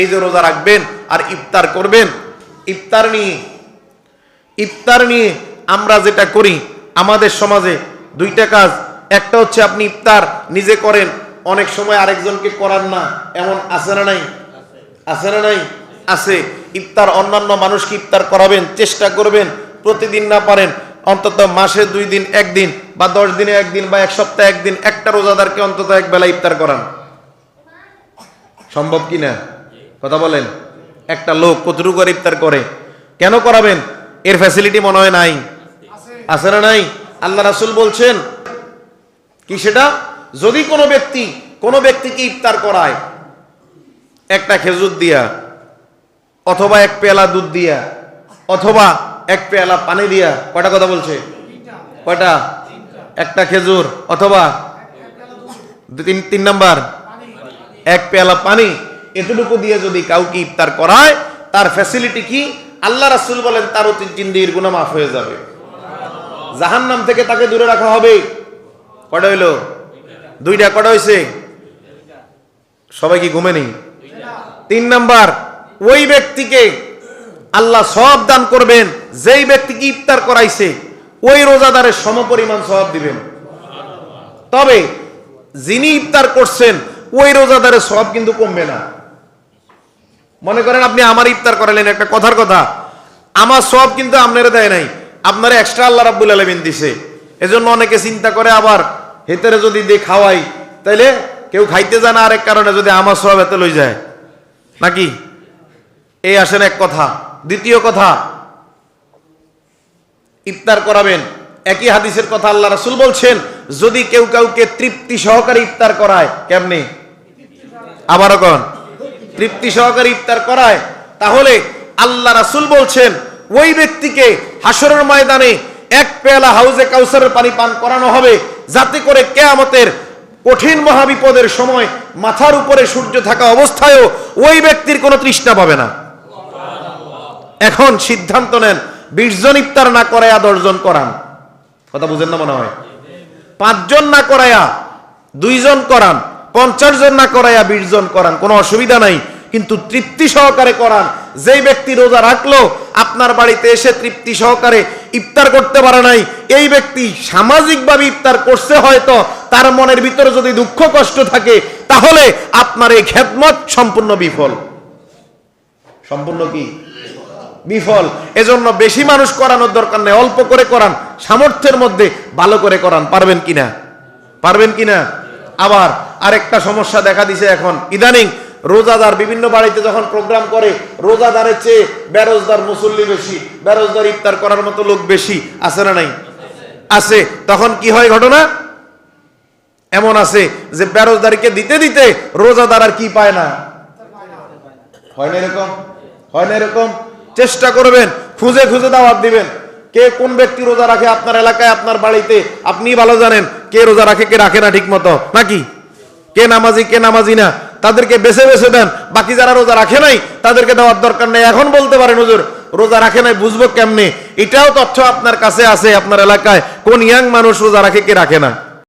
এই যে রোজা রাখবেন আর ইফতার করবেন, ইফতার নিয়ে ইফতার নিয়ে আমরা যেটা করি, আমাদের সমাজে দুইটা কাজ। একটা হচ্ছে আপনি ইফতার নিজে করেন, অনেক সময় আরেকজনকে করান না, এমন আছে না নাই? আছে না নাই? আছে। ইফতার অন্যান্য মানুষকে ইফতার করাবেন, চেষ্টা করবেন, প্রতিদিন না পারেন, অন্তত মাসে দুই দিন, একদিন, বা দশ দিনে একদিন, বা এক সপ্তাহে একদিন, একটা রোজাদারকে অন্তত এক বেলা ইফতার করান। সম্ভব কি না? কথা বলেন, একটা লোক কতটুকু ইফতার করে? কেন করাবেন? এর ফ্যাসিলিটি মনে হয় নাই। আছে না নাই? আল্লাহ রাসুল বলছেন, কি সেটা? যদি কোনো ব্যক্তি, কোনো ব্যক্তিকে ইফতার করায়, একটা খেজুর দিয়া, অথবা এক পেয়ালা দুধ দিয়া, অথবা এক পেয়ালা পানি দিয়া, কয়টা কথা বলছে? কয়টা? একটা খেজুর, অথবা তিন তিন নাম্বার, এক পেয়ালা পানি। এতটুকু দিয়ে যদি কাউকে ইফতার করায়, তার ফ্যাসিলিটি কি? আল্লাহ রাসুল বলেন তার অতীত জিন্দির গুণা মাফ হয়ে যাবে। জাহান্নাম থেকে তাকে দূরে রাখা হবে। কটা হইল? দুইটা। কটা হয়েছে সবাই কি ঘুমে নেই? তিন নাম্বার, ওই ব্যক্তিকে আল্লাহ সব দান করবেন, যেই ব্যক্তিকে ইফতার করাইছে, ওই রোজাদারের সমপরিমাণ সব দিবেন। তবে যিনি ইফতার করছেন, ওই রোজাদারের সব কিন্তু কমবে না। মনে করেন আপনি আমার ইফতার করালেন একটা কথার কথা। আমার সব কিন্তু আপনারা দেয় নাই। আপনারা এক্সট্রা আল্লাহ রাব্বুল আলমিন দিছে। এজন্য অনেকে চিন্তা করে আবার হেতেরে যদি দিয়ে খাওয়াই, তাইলে কেউ খাইতে যায় না আরেক কারণে যদি আমার সব এতে লই যায়। নাকি? এই আসেন এক কথা। দ্বিতীয় কথা, ইফতার করাবেন। একই হাদিসের কথা আল্লাহ রাসুল বলছেন, যদি কেউ কাউকে তৃপ্তি সহকারে ইফতার করায়, কেমনি? আবারও কন। তৃপ্তি সহকারে ইফতার করায়, তাহলে আল্লাহ রাসুল বলছেন, ওই ব্যক্তিকে হাসরের ময়দানে এক পেয়ালা হাউজে কাউসারের পানি পান করানো হবে, যাতে করে কেয়ামতের কঠিন মহাবিপদের সময় মাথার উপরে সূর্য থাকা অবস্থায়ও ওই ব্যক্তির কোনো তৃষ্ণা পাবে না। এখন সিদ্ধান্ত নেন, বিশ জন ইফতার না করাইয়া দশজন করান। কথা বুঝেন না মনে হয়? পাঁচজন না করাইয়া দুইজন করান। পঞ্চাশ জন না করাইয়া বিশ জন করান, কোনো অসুবিধা নাই। কিন্তু তৃপ্তি সহকারে করান। যেই ব্যক্তি রোজা রাখল, আপনার বাড়িতে এসে তৃপ্তি সহকারে ইফতার করতে পারে নাই। এই ব্যক্তি সামাজিকভাবে ইফতার করছে হয়তো, তার মনের ভিতরে যদি দুঃখ কষ্ট থাকে, তাহলে আপনার এই খেদমত সম্পূর্ণ বিফল। সম্পূর্ণ কি? বিফল। এজন্য বেশি মানুষ করানোর দরকার নেই, অল্প করে করান। সামর্থ্যের মধ্যে ভালো করে করান। পারবেন কিনা? পারবেন কিনা? আবার আরেকটা সমস্যা দেখা দিছে এখন। ইদানিং রোজাদার বিভিন্ন বাড়িতে যখন প্রোগ্রাম করে, রোজাদারের চেয়ে বেরোজদার মুসল্লি বেশি, বেরোজদার ইফতার করার মতো লোক বেশি। আছে না নাই? আছে। তখন কি হয় ঘটনা? এমন আছে যে বেরোজদারিকে দিতে দিতে রোজাদার আর কি পায় না? হয় না এরকম? হয় না এরকম? চেষ্টা করবেন, খুঁজে খুঁজে দাওয়াত দিবেন। কে কোন ব্যক্তি রোজা রাখে আপনার এলাকায়, আপনার বাড়িতে, আপনি ভালো জানেন কে রোজা রাখে, কে রাখে না ঠিক মতো নাকি? কে নামাজি কে নামাজি না, তাদেরকে বেছে বেছে দেন। বাকি যারা রোজা রাখে নাই, তাদেরকে দেওয়ার দরকার নেই। এখন বলতে পারেন, হুজুর, রোজা রাখে নাই, বুঝব কেমনে? এটাও তথ্য আপনার কাছে আছে, আপনার এলাকায়। কোন ইয়াং মানুষ রোজা রাখে কে রাখে না?